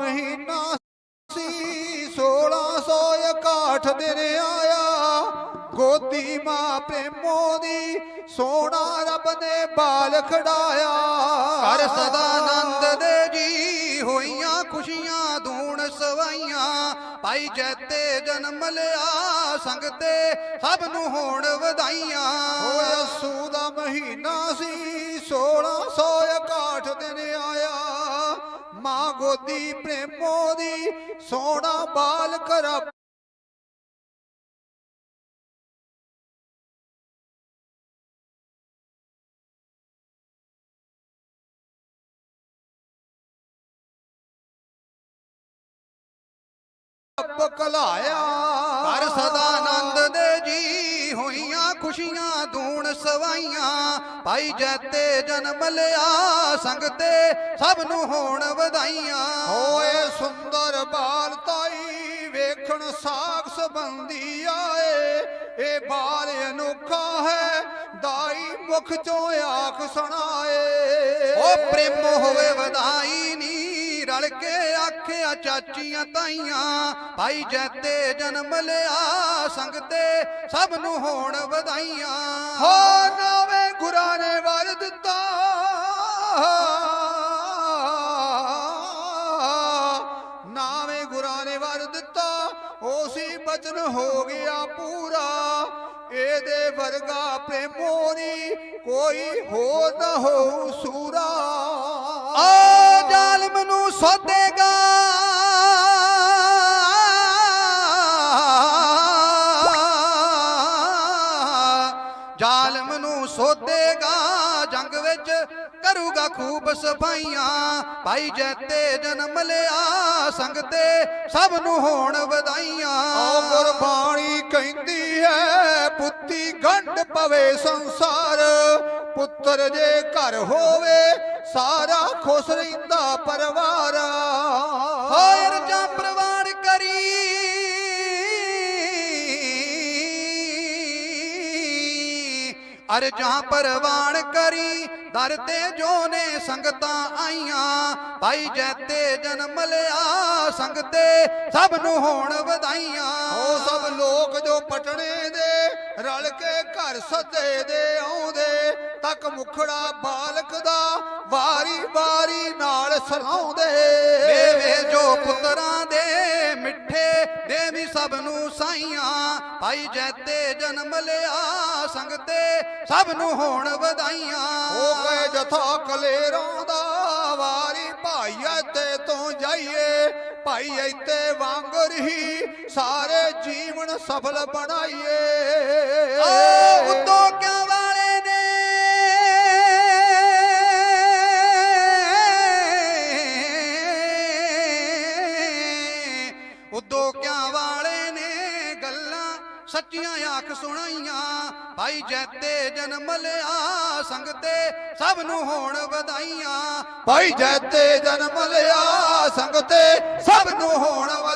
ਮਹੀਨਾ ਸੀ 1661 ਦਿਨ ਆਇਆ। ਗੋਦੀ ਮਾਂ ਪ੍ਰੇਮੋ ਦੀ ਸੋਹਣਾ ਰੱਬ ਨੇ ਬਾਲ ਖੜਾਇਆ। ਘਰ ਸਦਾ ਆਨੰਦ ਦੇ ਜੀ ਹੋਈਆਂ ਖੁਸ਼ੀਆਂ ਧੂਣ ਸਵਾਈਆਂ। ਭਾਈ ਜੈਤੇ ਜਨਮ ਲਿਆ ਸੰਗ ਤੇ ਸਭ ਨੂੰ ਹੋਣ ਵਧਾਈਆਂ। ਹੋਇਆ ਸੂ ਦਾ ਮਹੀਨਾ ਸੀ 1661 ਦਿਨ ਆਇਆ ਮਾਂ ਗੋਦੀ ਪ੍ਰੇਮੋ ਦੀ ਸੋਹਣਾ ਬਾਲ ਕਰ ਕਲਾਇਆ ਘਰ ਸਦਾ ਆਨੰਦ ਦੇ ਜੀ ਖੁਸ਼ੀਆਂ ਧੂਣ ਸਵਾਈਆਂ। ਭਾਈ ਜੈਤੇ ਜਨਮ ਲਿਆ ਸੰਗ ਤੇ ਸਭ ਨੂੰ ਹੋਣ ਵਧਾਈਆਂ। ਹੋਏ ਸੁੰਦਰ ਬਾਲ ਤਾਈ ਵੇਖਣ ਸਾਖ ਸੰਬੰਧੀ ਆਏ। ਇਹ ਬਾਲ ਅਨੋਖਾ ਹੈ ਦਾਈ ਮੁਖ ਚੋਂ ਆਖ ਸੁਣਾਏ। ਓ ਪ੍ਰੇਮ ਹੋਵੇ ਵਧਾਈ ਨੀ ਰਲ ਕੇ ਆਖਿਆ, ਚਾਚੀਆਂ ਤਾਈਆਂ, ਭਾਈ ਜੈਤੇ ਜਨਮ ਲਿਆ ਸੰਗਤੇ ਸਭ ਨੂੰ ਹੋਣ ਵਧਾਈਆਂ। ਹੋ ਨਾਵੇਂ ਗੁਰਾਂ ਨੇ ਵਰ ਦਿੱਤਾ। ਨਾਵੇਂ ਗੁਰਾਂ ਨੇ ਵਰ ਦਿੱਤਾ। ਉਸੀ ਬਚਨ ਹੋ ਗਿਆ ਪੂਰਾ। ਇਹਦੇ ਵਰਗਾ ਪ੍ਰੇਮੋਰੀ ਕੋਈ ਹੋਰ ਨਾ ਹੋ ਸੂਰਾ। ਸੋਧੇਗਾ ਜ਼ਾਲਮ ਨੂੰ ਸੋਧੇਗਾ, ਜੰਗ ਵਿੱਚ ਕਰੂਗਾ ਖੂਬ ਸਫਾਈਆਂ। ਭਾਈ ਜੈਤੇ ਜਨਮ ਲਿਆ ਸੰਗਤੇ ਸਭ ਨੂੰ ਹੋਣ ਵਧਾਈਆਂ। ਆ ਗੁਰਬਾਣੀ ਕਹਿੰਦੀ ਹੈ, ਪੁੱਤੀ ਗੰਢ ਪਵੇ ਸੰਸਾਰ। ਪੁੱਤਰ ਜੇ ਘਰ ਹੋਵੇ, ਸਾਰਾ ਖੁਸ਼ ਰਹਿੰਦਾ ਪਰਿਵਾਰ। ਹੋਇਰ ਜਾਂ ਪ੍ਰਵਾਨ ਕਰੀ। ਅਰਜਾਂ ਪਰਵਾਨ ਕਰੀ, ਦਰ ਤੇ ਜੋ ਨੇ ਸੰਗਤਾਂ ਆਈਆਂ, ਭਾਈ ਜੈਤੇ ਜਨਮ ਲਿਆ ਸੰਗਤੇ ਸਭ ਨੂੰ ਹੋਣ ਵਧਾਈਆਂ। ਉਹ ਸਭ ਲੋਕ ਜੋ ਪਟਣੇ ਦੇ, ਰਲ ਕੇ ਘਰ ਸੱਦੇ ਦੇ ਤੱਕ ਮੁਖੜਾ ਬਾਲਕ ਦਾ ਵਾਰੀ ਵਾਰੀ ਨਾਲ ਸਲਾਉਂਦੇ। ਵੇ ਵੇ ਜੋ ਪੁੱਤਰਾਂ ਦੇ ਮਿੱਠੇ ਦੇਵੀ ਸਭ ਨੂੰ ਸਾਈਆਂ। ਭਾਈ ਜੈਤੇ ਜਨਮ ਲਿਆ ਸੰਗ ਤੇ ਸਭ ਨੂੰ ਹੋਣ ਵਧਾਈਆਂ। ਹੋ ਗਏ ਜਥਾ ਕਲੇਰਾਂ ਦਾ ਵਾਰੀ ਭਾਈ ਇੱਥੇ ਤੋਂ ਜਾਈਏ। ਭਾਈ ਇੱਥੇ ਵਾਂਗਰ ਹੀ ਸਾਰੇ ਜੀਵਨ ਸਫਲ ਬਣਾਈਏ। ਓ ਉਦੋਂ ਕਿਆ ਉਦੋਂ ਕਿਆ ਵਾਲੇ ਨੇ ਗੱਲਾਂ ਸੱਚੀਆਂ ਆਖ ਸੁਣਾਈਆਂ? ਭਾਈ ਜੈਤੇ ਜਨਮ ਲਿਆ ਸੰਗਤੇ ਸਭ ਨੂੰ ਹੋਣ ਵਧਾਈਆਂ। ਭਾਈ ਜੈਤੇ ਜਨਮ ਲਿਆ ਸੰਗਤੇ ਸਭ ਨੂੰ ਹੋਣ ਵਧਾਈਆਂ